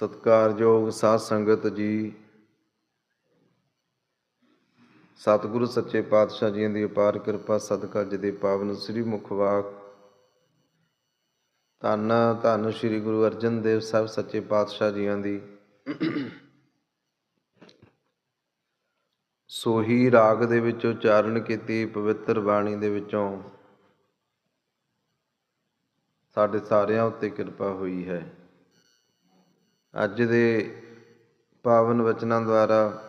ਸਤਿਕਾਰਯੋਗ ਸਾਧ ਸੰਗਤ ਜੀ, ਸਤਿਗੁਰੂ ਸੱਚੇ ਪਾਤਸ਼ਾਹ ਜੀਆਂ ਦੀ ਅਪਾਰ ਕਿਰਪਾ, ਸਦਕਾ ਅੱਜ ਪਾਵਨ ਸ੍ਰੀ ਮੁਖਵਾਕ ਧੰਨ ਧੰਨ ਸ੍ਰੀ ਗੁਰੂ ਅਰਜਨ ਦੇਵ ਸਾਹਿਬ ਸੱਚੇ ਪਾਤਸ਼ਾਹ ਜੀਆਂ ਦੀ। ਸੋਹੀ ਰਾਗ ਦੇ ਵਿੱਚ ਉਚਾਰਨ ਕੀਤੀ, ਪਵਿੱਤਰ ਬਾਣੀ ਦੇ ਵਿੱਚੋਂ ਸਾਡੇ ਸਾਰਿਆਂ ਉੱਤੇ ਕਿਰਪਾ ਹੋਈ ਹੈ। ਅੱਜ ਦੇ ਪਾਵਨ ਵਚਨਾਂ ਦੁਆਰਾ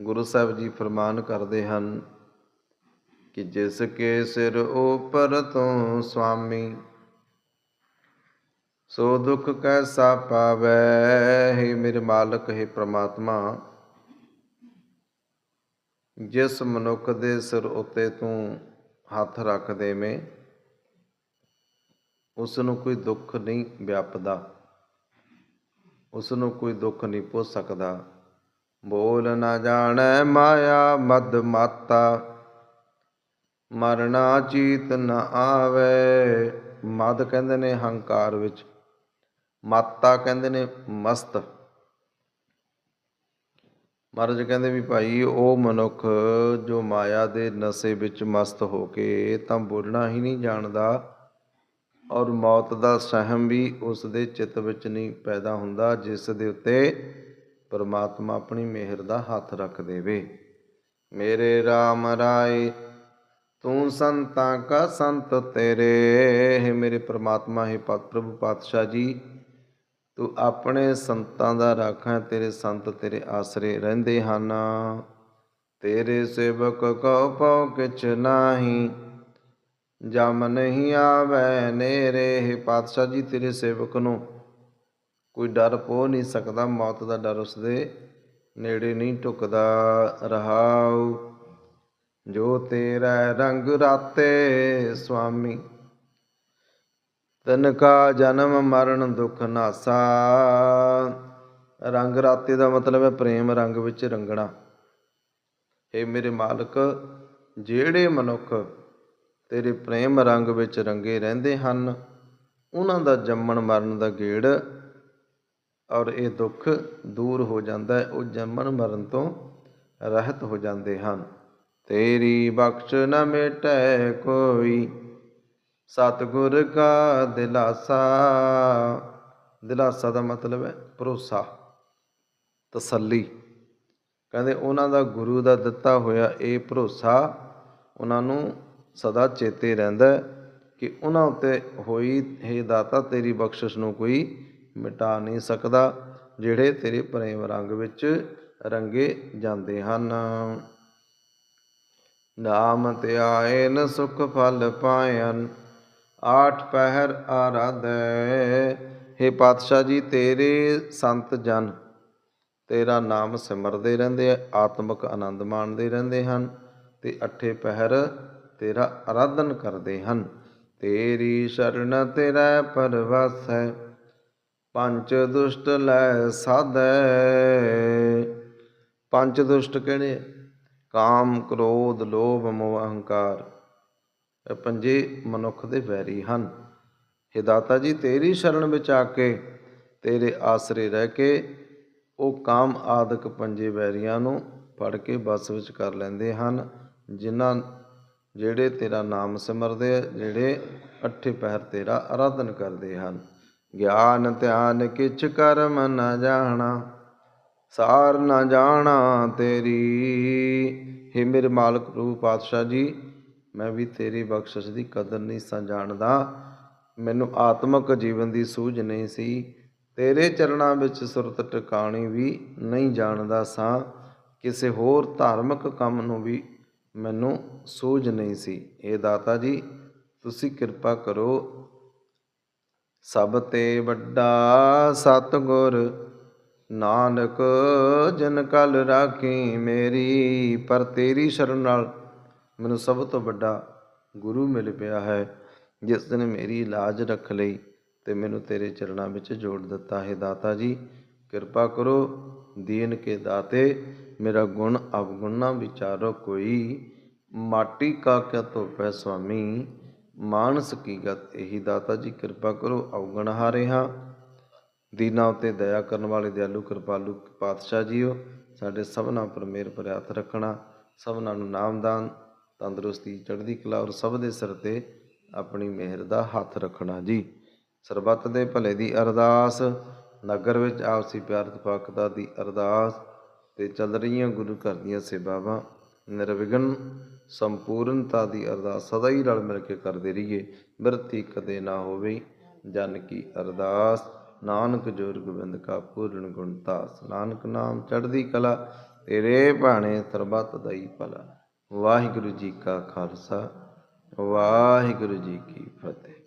ਗੁਰੂ ਸਾਹਿਬ ਜੀ ਫਰਮਾਨ ਕਰਦੇ ਹਨ ਕਿ ਜਿਸ ਕੇ ਸਿਰ ਉਪਰ ਤੋਂ ਸੁਆਮੀ ਸੋ ਦੁੱਖ ਕੈਸਾ ਪਾਵੈ? ਹੈ ਮੇਰੇ ਮਾਲਕ, ਹੈ ਪ੍ਰਮਾਤਮਾ, ਜਿਸ ਮਨੁੱਖ ਦੇ ਸਿਰ ਉੱਤੇ ਤੂੰ ਹੱਥ ਰੱਖ ਦੇਵੇਂ ਉਸ ਨੂੰ ਕੋਈ ਦੁੱਖ ਨਹੀਂ ਵਿਆਪਦਾ ਉਸ ਨੂੰ ਕੋਈ ਦੁੱਖ ਨਹੀਂ ਪੁੱਛ ਸਕਦਾ। ਬੋਲ ਨਾ ਜਾਣੈ ਮਾਇਆ ਮਦ ਮਾਤਾ, ਮਰਨਾ ਚੀਤ ਨਾ ਆਵੇ। ਮਦ ਕਹਿੰਦੇ ਨੇ ਹੰਕਾਰ ਵਿੱਚ, ਮਾਤਾ ਕਹਿੰਦੇ ਨੇ ਮਸਤ। ਮਹਾਰਾਜ ਕਹਿੰਦੇ ਵੀ ਭਾਈ ਉਹ ਮਨੁੱਖ ਜੋ ਮਾਇਆ ਦੇ ਨਸ਼ੇ ਵਿੱਚ ਮਸਤ ਹੋ ਕੇ ਤਾਂ ਬੋਲਣਾ ਹੀ ਨਹੀਂ ਜਾਣਦਾ। ਔਰ ਮੌਤ ਦਾ ਸਹਿਮ ਵੀ ਉਸ ਦੇ ਚਿੱਤ ਵਿੱਚ ਨਹੀਂ ਪੈਦਾ ਹੁੰਦਾ, ਜਿਸ ਦੇ ਉੱਤੇ ਪਰਮਾਤਮਾ ਆਪਣੀ ਮਿਹਰ ਦਾ ਹੱਥ ਰੱਖ ਦੇਵੇ। ਮੇਰੇ RAM ਰਾਏ, ਤੂੰ ਸੰਤਾਂ ਕਾ ਸੰਤ ਤੇਰੇ। ਹੈ ਮੇਰੇ ਪਰਮਾਤਮਾ, ਹੈ ਪਤ ਪ੍ਰਭੂ ਪਾਤਸ਼ਾਹ ਜੀ, ਤੂੰ ਆਪਣੇ ਸੰਤਾਂ ਦਾ ਰਾਖਾਂ ਤੇਰੇ ਸੰਤ ਤੇਰੇ ਆਸਰੇ ਰਹਿੰਦੇ ਹਨ। ਤੇਰੇ ਸੇਵਕ ਕੋ ਪਉ ਕਿਛ ਨਾਹੀ ਜਮ ਨਹੀਂ ਆਵੈ ਨੇਰੇ, ਹੈ ਪਾਤਸ਼ਾਹ ਜੀ, ਤੇਰੇ ਸੇਵਕ ਨੂੰ। ਕੋਈ ਡਰ ਪੋ ਨਹੀਂ ਸਕਦਾ, ਮੌਤ ਦਾ ਡਰ ਉਸਦੇ ਨੇੜੇ ਨਹੀਂ ਟੁਕਦਾ ਰਹਾਉ। ਜੋ ਤੇਰਾ ਰੰਗ ਰਾਤੇ ਸੁਆਮੀ ਤਨ ਕਾ ਜਨਮ ਮਰਨ ਦੁਖ ਨਾਸਾ। ਰੰਗ ਰਾਤੇ ਦਾ ਮਤਲਬ ਹੈ ਪ੍ਰੇਮ ਰੰਗ ਵਿੱਚ ਰੰਗਣਾ। ਏ ਮੇਰੇ ਮਾਲਕ, ਜਿਹੜੇ ਮਨੁੱਖ ਤੇਰੇ ਪ੍ਰੇਮ ਰੰਗ ਵਿੱਚ ਰੰਗੇ ਰਹਿੰਦੇ ਹਨ। ਉਹਨਾਂ ਦਾ ਜੰਮਣ ਮਰਨ ਦਾ ਗੇੜ ਔਰ ਇਹ ਦੁੱਖ ਦੂਰ ਹੋ ਜਾਂਦਾ ਹੈ। ਉਹ ਜੰਮਣ ਮਰਨ ਤੋਂ ਰਹਿਤ ਹੋ ਜਾਂਦੇ ਹਨ। ਤੇਰੀ ਬਖਸ਼ ਨ ਮਿਟੈ ਕੋਈ। ਸਤਿਗੁਰ ਕਾ ਦਿਲਾਸਾ। ਦਿਲਾਸਾ ਦਾ ਮਤਲਬ ਹੈ ਭਰੋਸਾ, ਤਸੱਲੀ। ਕਹਿੰਦੇ ਉਹਨਾਂ ਦਾ ਗੁਰੂ ਦਾ ਦਿੱਤਾ ਹੋਇਆ ਇਹ ਭਰੋਸਾ ਉਹਨਾਂ ਨੂੰ ਸਦਾ ਚੇਤੇ ਰਹਿੰਦਾ ਕਿ ਉਹਨਾਂ ਉੱਤੇ ਹੋਈ, ਹੈ ਦਾਤਾ, ਤੇਰੀ ਬਖਸ਼ਿਸ਼ ਨੂੰ ਕੋਈ ਮਿਟਾ ਨਹੀਂ ਸਕਦਾ, ਜਿਹੜੇ ਤੇਰੇ ਪ੍ਰੇਮ ਰੰਗ ਵਿੱਚ ਰੰਗੇ ਜਾਂਦੇ ਹਨ। ਨਾਮ ਧਿਆਇਨ ਸੁਖ ਫਲ ਪਾਇਨ, ਆਠ ਪਹਿਰ ਆਰਾਧੈ। हे ਪਾਤਸ਼ਾਹ ਜੀ, ਤੇਰੇ ਸੰਤ ਜਨ, ਤੇਰਾ ਨਾਮ ਸਿਮਰਦੇ ਰਹਿੰਦੇ ਆ, ਆਤਮਿਕ ਆਨੰਦ ਮਾਣਦੇ ਰਹਿੰਦੇ ਹਨ, ਤੇ ਅੱਠੇ ਪਹਿਰ ਤੇਰਾ ਆਰਾਧਨ ਕਰਦੇ ਹਨ। ਤੇਰੀ ਸ਼ਰਨ ਤੇਰਾ ਪਰਵਾਸ ਹੈ ਪੰਜ ਦੁਸ਼ਟ ਲੈ ਸਾਧੈ। ਪੰਜ ਦੁਸ਼ਟ ਕਿਹੜੇ ਕਾਮ, ਕ੍ਰੋਧ, ਲੋਭ, ਮੋਹ, ਅਹੰਕਾਰ। ਇਹ ਪੰਜੇ ਮਨੁੱਖ ਦੇ ਵੈਰੀ ਹਨ। ਹੇ ਦਾਤਾ ਜੀ, ਤੇਰੀ ਸ਼ਰਨ ਵਿੱਚ ਆ ਕੇ, ਤੇਰੇ ਆਸਰੇ ਰਹਿ ਕੇ, ਉਹ ਕਾਮ ਆਦਿਕ ਪੰਜੇ ਵੈਰੀਆਂ ਨੂੰ ਫੜ ਕੇ ਬਸ ਵਿੱਚ ਕਰ ਲੈਂਦੇ ਹਨ, ਜਿਨ੍ਹਾਂ ਜਿਹੜੇ ਤੇਰਾ ਨਾਮ ਸਿਮਰਦੇ ਜਿਹੜੇ ਅੱਠੇ ਪਹਿਰ ਤੇਰਾ ਆਰਾਧਨ ਕਰਦੇ ਹਨ। ਗਿਆਨ ਧਿਆਨ ਕਿਛ ਕਰਮ ਨਾ ਜਾਣਾ, ਸਾਰ ਨਾ ਜਾਣਾ ਤੇਰੀ। ਹੇ ਮੇਰੇ ਮਾਲਕ ਪ੍ਰਭੂ ਪਾਤਸ਼ਾਹ ਜੀ, ਮੈਂ ਵੀ ਤੇਰੀ ਬਖਸ਼ਿਸ਼ ਦੀ ਕਦਰ ਨਹੀਂ ਸਾਂ ਜਾਣਦਾ। ਮੈਨੂੰ ਆਤਮਿਕ ਜੀਵਨ ਦੀ ਸੂਝ ਨਹੀਂ ਸੀ। ਤੇਰੇ ਚਰਨਾਂ ਵਿੱਚ ਸੁਰਤ ਟਿਕਾਣੀ ਵੀ ਨਹੀਂ ਜਾਣਦਾ ਸਾਂ। ਕਿਸੇ ਹੋਰ ਧਾਰਮਿਕ ਕੰਮ ਨੂੰ ਵੀ ਮੈਨੂੰ ਸੂਝ ਨਹੀਂ ਸੀ। ਇਹ ਦਾਤਾ ਜੀ, ਤੁਸੀਂ ਕਿਰਪਾ ਕਰੋ। ਸਭ ਤੇ ਵੱਡਾ ਸਤਿਗੁਰ, ਨਾਨਕ, ਜਨ ਕਲ ਰਾਖੀ ਮੇਰੀ, ਪਰ ਤੇਰੀ ਸ਼ਰਨ ਨਾਲ ਮੈਨੂੰ ਸਭ ਤੋਂ ਵੱਡਾ ਗੁਰੂ ਮਿਲ ਪਿਆ ਹੈ, ਜਿਸ ਨੇ ਮੇਰੀ ਇਲਾਜ ਰੱਖ ਲਈ ਤੇ ਮੈਨੂੰ ਤੇਰੇ ਚਰਨਾਂ ਵਿੱਚ ਜੋੜ ਦਿੱਤਾ। ਹੈ ਦਾਤਾ ਜੀ, ਕਿਰਪਾ ਕਰੋ। ਦੀਨ ਕੇ ਦਾਤੇ ਮੇਰਾ ਗੁਣ ਅਵਗੁਣ ਨਾ ਵਿਚਾਰੋ ਕੋਈ। ਮਾਟੀ ਕਾ ਕਿਆ ਧੋਪੈ ਸੁਆਮੀ। ਮਾਨਸ ਕੀ ਗਤ ਇਹੀ ਦਾਤਾ ਜੀ, ਕਿਰਪਾ ਕਰੋ ਅਵਗੁਣ ਹਾਰੇ ਹਾਂ। ਦੀਨਾ ਉਤੇ ਦਇਆ ਕਰਨ ਵਾਲੇ ਦਿਆਲੂ, ਕਿਰਪਾਲੂ ਪਾਤਸ਼ਾਹ ਜੀਓ। ਸਾਡੇ ਸਭਨਾਂ ਪਰ ਮਿਹਰ ਭਰਿਆ ਰੱਖਣਾ, ਸਭਨਾਂ ਨੂੰ ਨਾਮਦਾਨ ਤੰਦਰੁਸਤੀ ਚੜ੍ਹਦੀ ਕਲਾ ਔਰ ਸਭ ਦੇ ਸਿਰ ਤੇ ਆਪਣੀ ਮਿਹਰ ਦਾ ਹੱਥ ਰੱਖਣਾ ਜੀ। ਸਰਬੱਤ ਦੇ ਭਲੇ ਦੀ ਅਰਦਾਸ, ਨਗਰ ਵਿੱਚ ਆਪਸੀ ਪਿਆਰ ਤਪਾਕਤਾ ਦੀ ਅਰਦਾਸ ਤੇ ਚੱਲ ਰਹੀਆਂ ਗੁਰੂ ਘਰ ਦੀਆਂ ਸੇਵਾਵਾਂ ਨਿਰਵਿਘਨ, ਸੰਪੂਰਨਤਾ ਦੀ ਅਰਦਾਸ ਸਦਾ ਹੀ ਰਲ ਮਿਲ ਕੇ ਕਰਦੇ ਰਹੀਏ। ਬਿਰਤੀ ਕਦੇ ਨਾ ਹੋਵੇ ਜਨ ਕੀ ਅਰਦਾਸ। ਨਾਨਕ ਜੋਰ ਗੋਬਿੰਦ ਕਾ ਪੂਰਨ ਗੁਣਤਾਸ ਨਾਨਕ ਨਾਮ ਚੜ੍ਹਦੀ ਕਲਾ, ਤੇਰੇ ਭਾਣੇ ਸਰਬੱਤ ਦਈ ਭਲਾ। ਵਾਹਿਗੁਰੂ ਜੀ ਕਾ ਖਾਲਸਾ, ਵਾਹਿਗੁਰੂ ਜੀ ਕੀ ਫਤਿਹ।